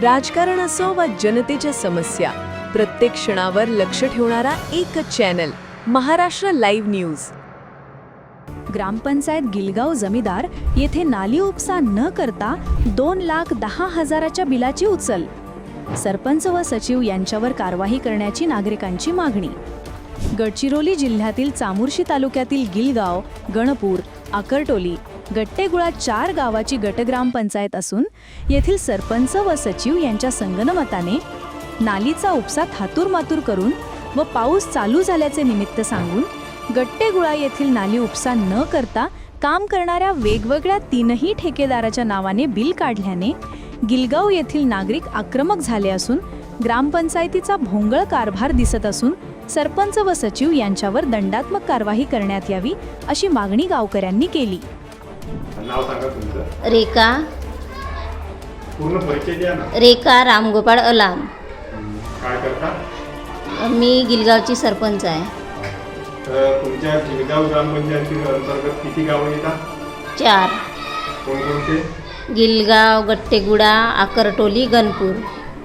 राजकारण असो वा जनतेच्या समस्या प्रत्येक क्षणावर लक्ष ठेवणारा एकच चॅनल महाराष्ट्र लाईव्ह न्यूज. ग्रामपंचायत गिलगाव जमीदार येथे नाली उपसा न करता दोन लाख दहा हजाराच्या बिलाची उचल. सरपंच व सचिव यांच्यावर कारवाई करण्याची नागरिकांची मागणी. गडचिरोली जिल्ह्यातील चामुर्शी तालुक्यातील गिलगाव गणपूर आकरटोली गट्टेगुळा चार गावाची गटग्रामपंचायत असून येथील सरपंच व सचिव यांच्या संगनमताने नालीचा उपसा थातूरमातूर करून व पाऊस चालू झाल्याचे निमित्त सांगून गट्टेगुळा येथील नाली उपसा न करता काम करणाऱ्या वेगवेगळ्या तीनही ठेकेदाराच्या नावाने बिल काढल्याने गिलगाव येथील नागरिक आक्रमक झाले असून ग्रामपंचायतीचा भोंगळ कारभार दिसत असून सरपंच व सचिव यांच्यावर दंडात्मक कारवाई करण्यात यावी अशी मागणी गावकऱ्यांनी केली. नाव सांगा तुमचं. रेखा. पूर्ण परिचय द्या ना. रेखा रामगोपाळ अलाम. काय करता? मी गिलगावची सरपंच आहे. तर तुमच्या गिरगाव ग्रामपंचायती अंतर्गत किती गावं येतात? चार. कोणकोणते? गिलगाव गट्टेगुडा आकरटोली गणपूर.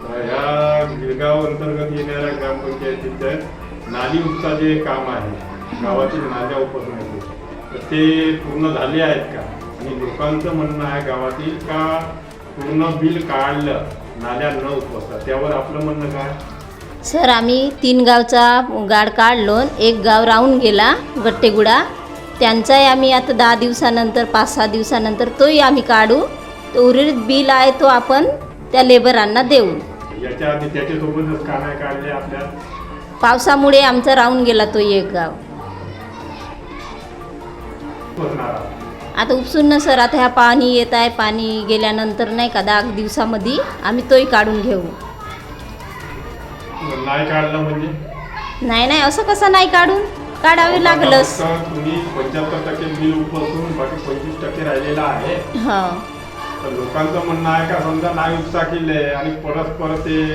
तर ह्या गिरगाव अंतर्गत येणाऱ्या ग्रामपंचायतीचं नाली उपसा जे काम आहे. गावातील नाल्या उपसण्याचे तर ते पूर्ण झाले आहेत का? आणि लोकांचं म्हणणं आहे गावातील का पूर्ण बिल काढलं नाल्या न उपसता त्यावर आपलं म्हणणं काय? सर आम्ही तीन गावचा गाड काढलो एक गाव राहून गेला गट्टेगुडा. त्यांचाही आम्ही आता दहा दिवसानंतर पाच सहा दिवसानंतर तोही आम्ही काढू. तो उर्वरित बिल आहे तो आपण त्या लेबरांना देऊ. याच्या आधी त्याच्यासोबतच का नाही काढले आपल्या? पावसामुळे आमचा राहून गेला तो एक गाव. आता उपसून ना सर आता ह्या पाणी येत आहे पाणी गेल्यानंतर नाही का दहा दिवसामध्ये आम्ही तोही काढून घेऊ. नाही काढलं म्हणजे? नाही नाही असं कसं नाही काढून? काढावे लागलंच. फक्त तुम्ही पंच्याहत्तर टक्के बिल उपसून बाकी पंचवीस टक्के राहिलेलं आहे. हो. तर लोकांचं म्हणणं आहे का समजा नाही उपसा केले आणि परत परत ते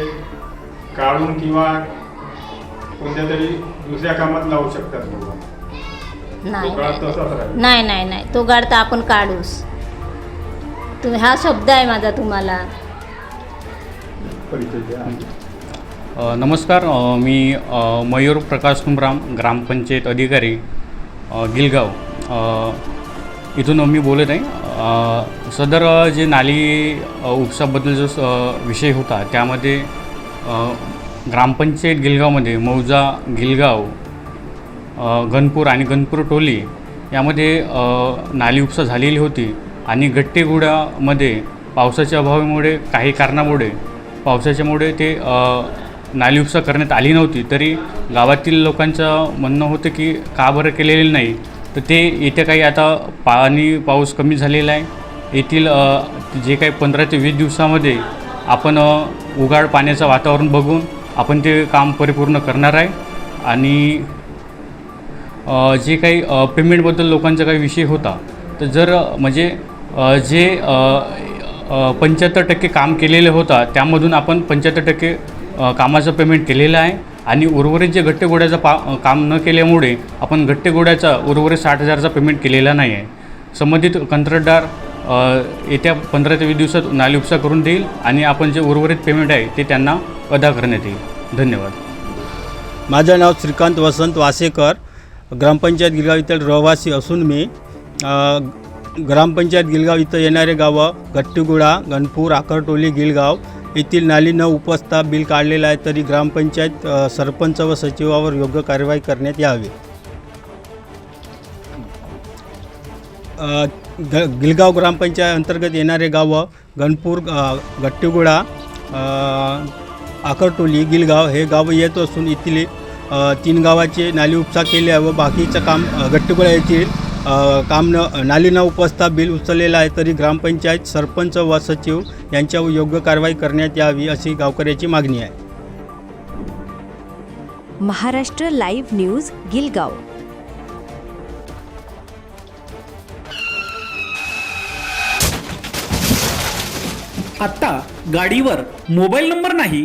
काढून किंवा कोणत्या तरी दुसऱ्या कामात लावू शकतात. लोक नाही. राहील नाही नाही नाही. तो गाड तर आपण काढूच तुम्ही हा शब्द आहे माझा तुम्हाला. नमस्कार. मी मयूर प्रकाश तुमराम ग्रामपंचायत अधिकारी गिलगाव. इथून मी बोलत आहे. सदर जे नाली उपसाबद्दल जो विषय होता त्यामध्ये ग्रामपंचायत गिलगावमध्ये मौजा गिलगाव गणपूर आणि गणपूर टोली यामध्ये नाली उपसा झालेली होती आणि गट्टेगुडामध्ये पावसाच्या अभावामुळे काही कारणामुळे पावसाच्यामुळे ते नाली उपसा करण्यात आली नव्हती. तरी गावातील लोकांचं म्हणणं होतं की का बरं केलेलं नाही? तर ते येत्या काही आता पाणी पाऊस कमी झालेला आहे. येथील जे काही पंधरा ते वीस दिवसामध्ये आपण उगाड उघाड पाण्याचं वातावरण बघून आपण ते काम परिपूर्ण करणार आहे. आणि जे काही पेमेंटबद्दल लोकांचा काही विषय होता तर जर म्हणजे जे पंच्याहत्तर टक्के काम केलेले होता त्यामधून आपण पंच्याहत्तर टक्के कामाचं पेमेंट केलेलं आहे आणि उर्वरित जे घट्टेगोड्याचं पा काम न केल्यामुळे आपण घट्टेगोड्याचा उर्वरित साठ हजारचा पेमेंट केलेला नाही आहे. संबंधित कंत्राटदार येत्या पंधरा ते वीस दिवसात नालीउपसा करून देईल आणि आपण जे उर्वरित पेमेंट आहे ते त्यांना अदा करण्यात येईल. धन्यवाद. माझं नाव श्रीकांत वसंत वासेकर. ग्रामपंचायत गिरगाव इथं रहिवासी असून मी ग्रामपंचायत गिलगाव इथं येणारे गावं गट्टीगुडा गणपूर आकरटोली गिलगाव येथील नाली न उपसता बिल काढलेलं आहे तरी ग्रामपंचायत सरपंच व सचिवावर योग्य कार्यवाही करण्यात यावी. ग गिलगाव ग्रामपंचायत अंतर्गत येणारे गावं गणपूर अ, गट्टीगुडा आकरटोली गिलगाव हे गावं येत असून येथील तीन गावाचे नाली उपसा केले आहे व बाकीचं काम अ, गट्टीगुडा येथील काम न नाली न उपसता बिल उचललेलं आहे तरी ग्रामपंचायत सरपंच व सचिव यांच्यावर योग्य कारवाई करण्यात यावी अशी गावकऱ्याची मागणी आहे. Maharashtra live news Gilgaon. आता गाडीवर मोबाईल नंबर नाही